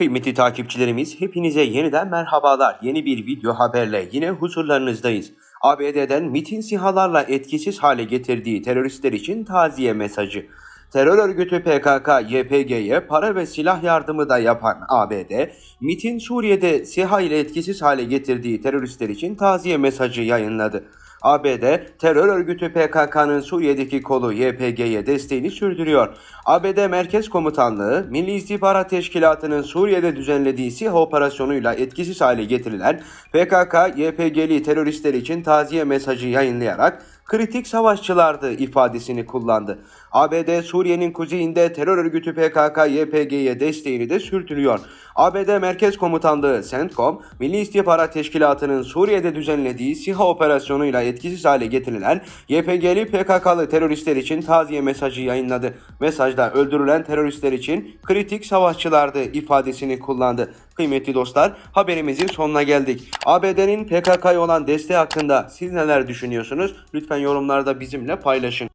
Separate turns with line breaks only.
Kıymetli takipçilerimiz hepinize yeniden merhabalar. Yeni bir video haberle yine huzurlarınızdayız. ABD'den MIT'in sihalarla etkisiz hale getirdiği teröristler için taziye mesajı. Terör örgütü PKK, YPG'ye para ve silah yardımı da yapan ABD, MIT'in Suriye'de SİHA ile etkisiz hale getirdiği teröristler için taziye mesajı yayınladı. ABD, terör örgütü PKK'nın Suriye'deki kolu YPG'ye desteğini sürdürüyor. ABD Merkez Komutanlığı, Milli İstihbarat Teşkilatı'nın Suriye'de düzenlediği SİHA operasyonuyla etkisiz hale getirilen PKK, YPG'li teröristler için taziye mesajı yayınlayarak kritik savaşçılardı ifadesini kullandı. ABD Suriye'nin kuzeyinde terör örgütü PKK YPG'ye desteğini de sürdürüyor. ABD Merkez Komutanlığı CENTCOM, Milli İstihbarat Teşkilatı'nın Suriye'de düzenlediği SİHA operasyonuyla etkisiz hale getirilen YPG'li PKK'lı teröristler için taziye mesajı yayınladı. Mesajda öldürülen teröristler için kritik savaşçılardı ifadesini kullandı. Kıymetli dostlar haberimizin sonuna geldik. ABD'nin PKK'ya olan desteği hakkında siz neler düşünüyorsunuz? Lütfen yorumlarda bizimle paylaşın.